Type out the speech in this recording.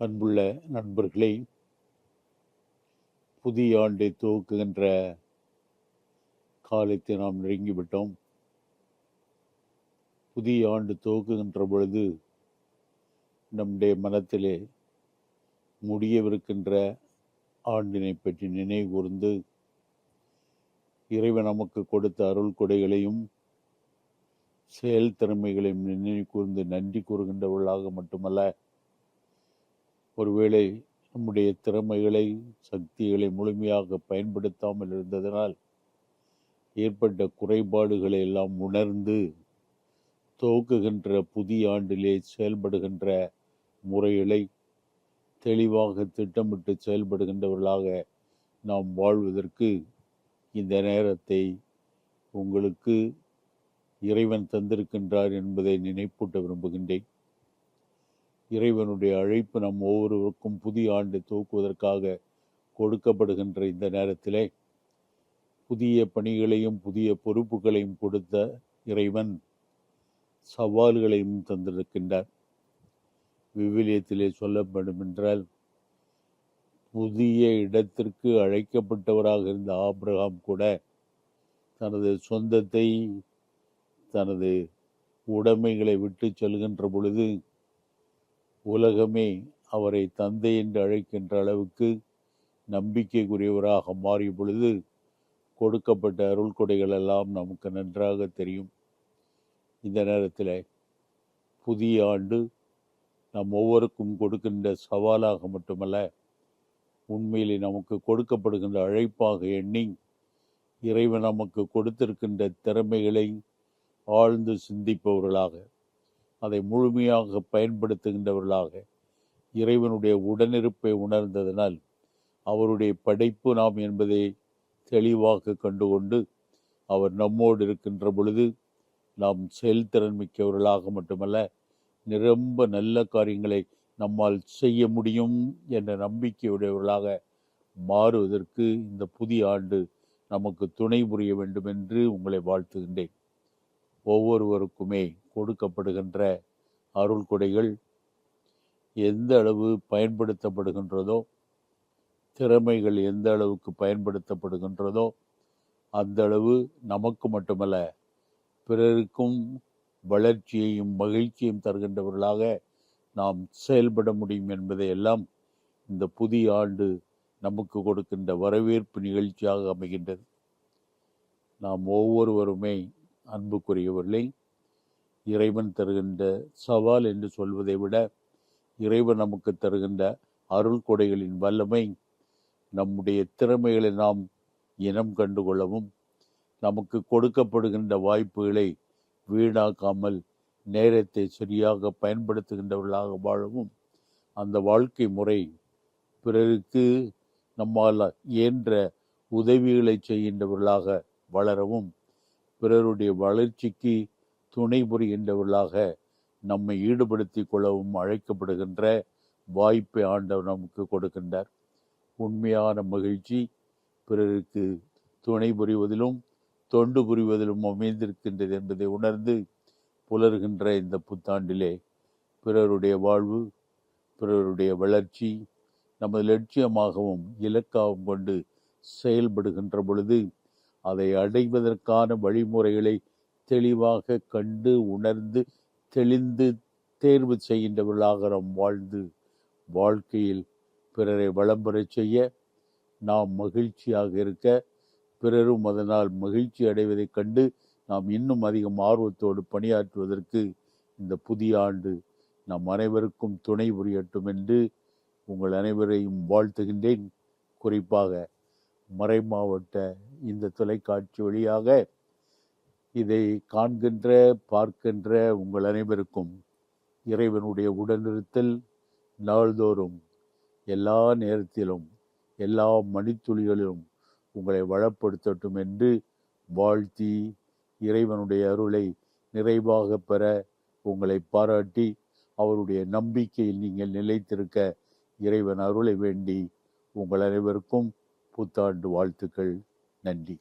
அன்புள்ள நண்பர்களே புதிய ஆண்டை துவக்குகின்ற காலத்தை நாம் நெருங்கிவிட்டோம். புதிய ஆண்டு துவக்குகின்ற பொழுது நம்முடைய மனத்திலே முடியவிருக்கின்ற ஆண்டினை பற்றி நினைவு கூர்ந்து இறைவன் நமக்கு கொடுத்த அருள் கொடைகளையும் செயல் திறமைகளையும் நினைவு கூர்ந்து நன்றி கூறுகின்றவர்களாக மட்டுமல்ல ஒருவேளை நம்முடைய திறமைகளை சக்திகளை முழுமையாக பயன்படுத்தாமல் இருந்ததனால் ஏற்பட்ட குறைபாடுகளை எல்லாம் உணர்ந்து துவக்குகின்ற புதிய ஆண்டிலே செயல்படுகின்ற முறைகளை தெளிவாக திட்டமிட்டு செயல்படுகின்றவர்களாக நாம் வாழ்வதற்கு இந்த நேரத்தை உங்களுக்கு இறைவன் தந்திருக்கின்றார் என்பதை நினைப்பூட்ட விரும்புகின்றேன். இறைவனுடைய அழைப்பு நம் ஒவ்வொருவருக்கும் புதிய ஆண்டு துவக்குவதற்காக கொடுக்கப்படுகின்ற இந்த நேரத்திலே புதிய பணிகளையும் புதிய பொறுப்புகளையும் கொடுத்த இறைவன் சவால்களையும் தந்திருக்கின்றார். விவிலியத்திலே சொல்லப்படும் என்றால் புதிய இடத்திற்கு அழைக்கப்பட்டவராக இருந்த ஆப்ரஹாம் கூட தனது சொந்தத்தை தனது உடைமைகளை விட்டு செல்கின்ற பொழுது உலகமே அவரை தந்தை என்று அழைக்கின்ற அளவுக்கு நம்பிக்கைக்குரியவராக மாறிய பொழுது கொடுக்கப்பட்ட அருள் கொடைகள் எல்லாம் நமக்கு நன்றாக தெரியும். இந்த நேரத்தில் புதிய ஆண்டு நம் ஒவ்வொருக்கும் கொடுக்கின்ற சவாலாக மட்டுமல்ல உண்மையிலே நமக்கு கொடுக்கப்படுகின்ற அழைப்பாக எண்ணி இறைவன் நமக்கு கொடுத்திருக்கின்ற திறமைகளை ஆழ்ந்து சிந்திப்பவர்களாக அதை முழுமையாக பயன்படுத்துகின்றவர்களாக இறைவனுடைய உடனிருப்பை உணர்ந்ததனால் அவருடைய படைப்பு நாம் என்பதை தெளிவாக கண்டுகொண்டு அவர் நம்மோடு இருக்கின்ற பொழுது நாம் செயல்திறன் மிக்கவர்களாக மட்டுமல்ல நிரம்ப நல்ல காரியங்களை நம்மால் செய்ய முடியும் என்ற நம்பிக்கையுடையவர்களாக மாறுவதற்கு இந்த புதிய ஆண்டு நமக்கு துணை புரிய வேண்டும் என்று உங்களை வாழ்த்துகின்றேன். ஒவ்வொருவருக்குமே கொடுக்கப்படுகின்ற அருள் கொடைகள் எந்த அளவு பயன்படுத்தப்படுகின்றதோ திறமைகள் எந்த அளவுக்கு பயன்படுத்தப்படுகின்றதோ அந்த அளவு நமக்கு மட்டுமல்ல பிறருக்கும் வளர்ச்சியையும் மகிழ்ச்சியையும் தருகின்றவர்களாக நாம் செயல்பட முடியும் என்பதையெல்லாம் இந்த புதிய ஆண்டு நமக்கு கொடுக்கின்ற வரவேற்பு நிகழ்ச்சியாக அமைகின்றது. நாம் ஒவ்வொருவருமே அன்புக்குரியவர்களே இறைவன் தருகின்ற சவால் என்று சொல்வதை விட இறைவன் நமக்கு தருகின்ற அருள் கொடைகளின் வல்லமை நம்முடைய திறமைகளை நாம் இனம் கண்டுகொள்ளவும் நமக்கு கொடுக்கப்படுகின்ற வாய்ப்புகளை வீணாக்காமல் நேரத்தை சரியாக பயன்படுத்துகின்றவர்களாக வாழவும் அந்த வாழ்க்கை முறை பிறருக்கு நம்மால் இயன்ற உதவிகளை செய்கின்றவர்களாக வளரவும் பிறருடைய வளர்ச்சிக்கு துணை புரிகின்றவர்களாக நம்மை ஈடுபடுத்தி கொள்ளவும் அழைக்கப்படுகின்ற வாய்ப்பை ஆண்டவர் நமக்கு கொடுக்கின்றார். உண்மையான மகிழ்ச்சி பிறருக்கு துணை புரிவதிலும் தொண்டு புரிவதிலும் அமைந்திருக்கின்றது என்பதை உணர்ந்து புலர்கின்ற இந்த புத்தாண்டிலே பிறருடைய வாழ்வு பிறருடைய வளர்ச்சி நமது லட்சியமாகவும் இலக்காகவும் கொண்டு செயல்படுகின்ற பொழுது அதை அடைவதற்கான வழிமுறைகளை தெளிவாக கண்டு உணர்ந்து தெளிந்து தேர்வு செய்கின்றவர்களாக நாம் வாழ்ந்து வாழ்க்கையில் பிறரை வளம்பெறச் செய்ய நாம் மகிழ்ச்சியாக இருக்க பிறரும் அதனால் மகிழ்ச்சி அடைவதைக் கண்டு நாம் இன்னும் அதிகம் ஆர்வத்தோடு பணியாற்றுவதற்கு இந்த புதிய ஆண்டு நம் அனைவருக்கும் துணை புரியட்டும் என்று உங்கள் அனைவரையும் வாழ்த்துகின்றேன். குறிப்பாக மறைமாவட்ட இந்த தொலைக்காட்சி வழியாக இதை காண்கின்ற பார்க்கின்ற உங்கள் அனைவருக்கும் இறைவனுடைய உடனிருத்தல் நாள்தோறும் எல்லா நேரத்திலும் எல்லா மணித்துளிகளிலும் உங்களை வளப்படுத்தட்டும் என்று வாழ்த்தி இறைவனுடைய அருளை நிறைவாக பெற உங்களை பாராட்டி அவருடைய நம்பிக்கையில் நீங்கள் நிலைத்திருக்க இறைவன் அருளை வேண்டி உங்கள் அனைவருக்கும் புத்தாண்டு வாழ்த்துக்கள். நன்றி.